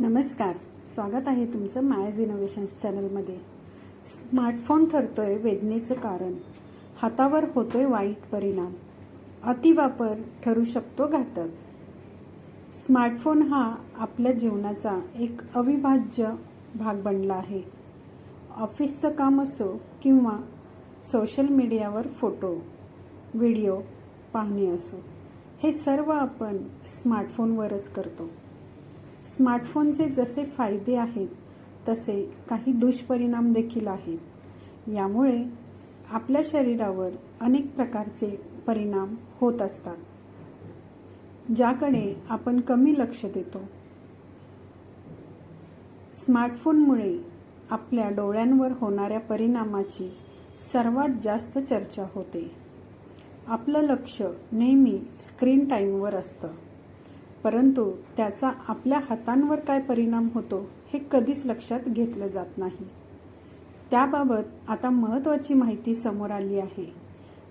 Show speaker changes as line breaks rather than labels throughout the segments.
नमस्कार. स्वागत आहे तुमचं मायज इनोव्हेशन्स चॅनलमध्ये. स्मार्टफोन ठरतो आहे वेदनेचं कारण. हातावर होतोय वाईट परिणाम. अतिवापर ठरू शकतो घातक. स्मार्टफोन हा आपल्या जीवनाचा एक अविभाज्य भाग बनला आहे. ऑफिसचं काम असो किंवा सोशल मीडियावर फोटो व्हिडिओ पाहणे असो हे सर्व आपण स्मार्टफोनवरच करतो. स्मार्टफोनचे जसे फायदे आहेत तसे काही दुष्परिणाम देखील आहेत. यामुळे आपल्या शरीरावर अनेक प्रकारचे परिणाम होत असतात ज्याकडे आपण कमी लक्ष देतो. स्मार्टफोनमुळे आपल्या डोळ्यांवर होणाऱ्या परिणामाची सर्वात जास्त चर्चा होते. आपलं लक्ष नेहमी स्क्रीन टाईमवर असतं. परंतु त्याचा आपल्या हातांवर काय परिणाम होतो हे कधीच लक्षात घेतलं जात नाही. त्याबाबत आता महत्त्वाची माहिती समोर आली आहे.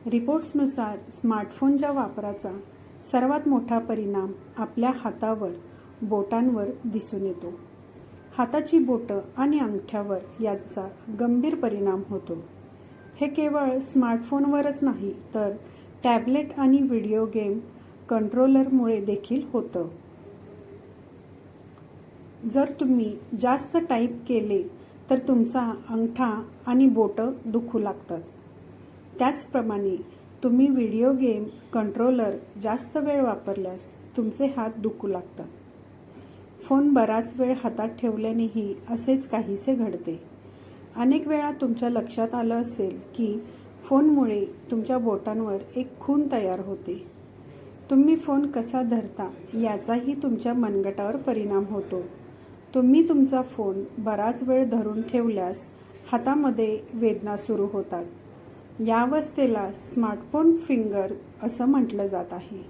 रिपोर्ट्सनुसार स्मार्टफोनच्या वापराचा सर्वात मोठा परिणाम आपल्या हातावर बोटांवर दिसून येतो. हाताची बोटं आणि अंगठ्यावर यांचा गंभीर परिणाम होतो. हे केवळ स्मार्टफोनवरच नाही तर टॅबलेट आणि व्हिडिओ गेम कंट्रोलरमुळे देखील होतं. जर तुम्ही जास्त टाईप केले तर तुमचा अंगठा आणि बोटं दुखू लागतात. त्याचप्रमाणे तुम्ही व्हिडिओ गेम कंट्रोलर जास्त वेळ वापरल्यास तुमचे हात दुखू लागतात. फोन बराच वेळ हातात ठेवल्यानेही असेच काहीसे घडते. अनेक वेळा तुमच्या लक्षात आलं असेल की फोनमुळे तुमच्या बोटांवर एक खून तयार होते. तुम्ही फोन कसा धरता याचाही तुमच्या मनगटावर परिणाम होतो. तुम्ही तुमचा फोन बराच वेळ धरून ठेवल्यास हातामध्ये वेदना सुरू होतात. या अवस्थेला स्मार्टफोन फिंगर असं म्हटलं जात आहे.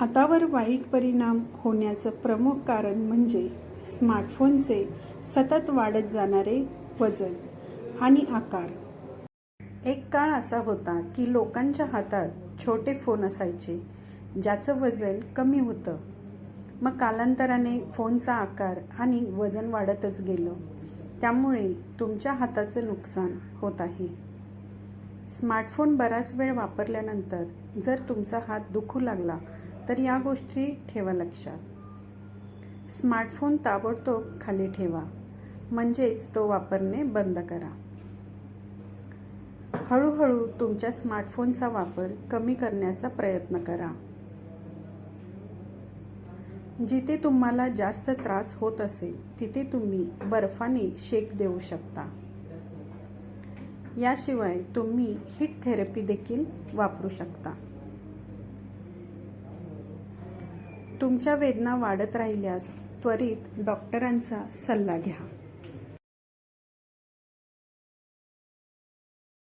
हातावर वाईट परिणाम होण्याचं प्रमुख कारण म्हणजे स्मार्टफोनचे सतत वाढत जाणारे वजन आणि आकार. एक काळ असा होता की लोकांच्या हातात छोटे फोन असायचे ज्याचं वजन कमी होतं. मग कालांतराने फोनचा आकार आणि वजन वाढतच गेलं. त्यामुळे तुमच्या हाताचं नुकसान होत आहे. स्मार्टफोन बराच वेळ वापरल्यानंतर जर तुमचा हात दुखू लागला तर या गोष्टी ठेवा लक्षात. स्मार्टफोन ताबडतोब खाली ठेवा. म्हणजेच तो वापरणे बंद करा. हळूहळू तुमच्या स्मार्टफोनचा वापर कमी करण्याचा प्रयत्न करा. जिथे तुम्हाला जास्त त्रास होत असेल तिथे तुम्ही बर्फाने शेक देऊ शकता. याशिवाय तुम्ही हिट थेरपी देखील वापरू शकता. तुमच्या वेदना वाढत राहिल्यास त्वरित डॉक्टरांचा सल्ला घ्या.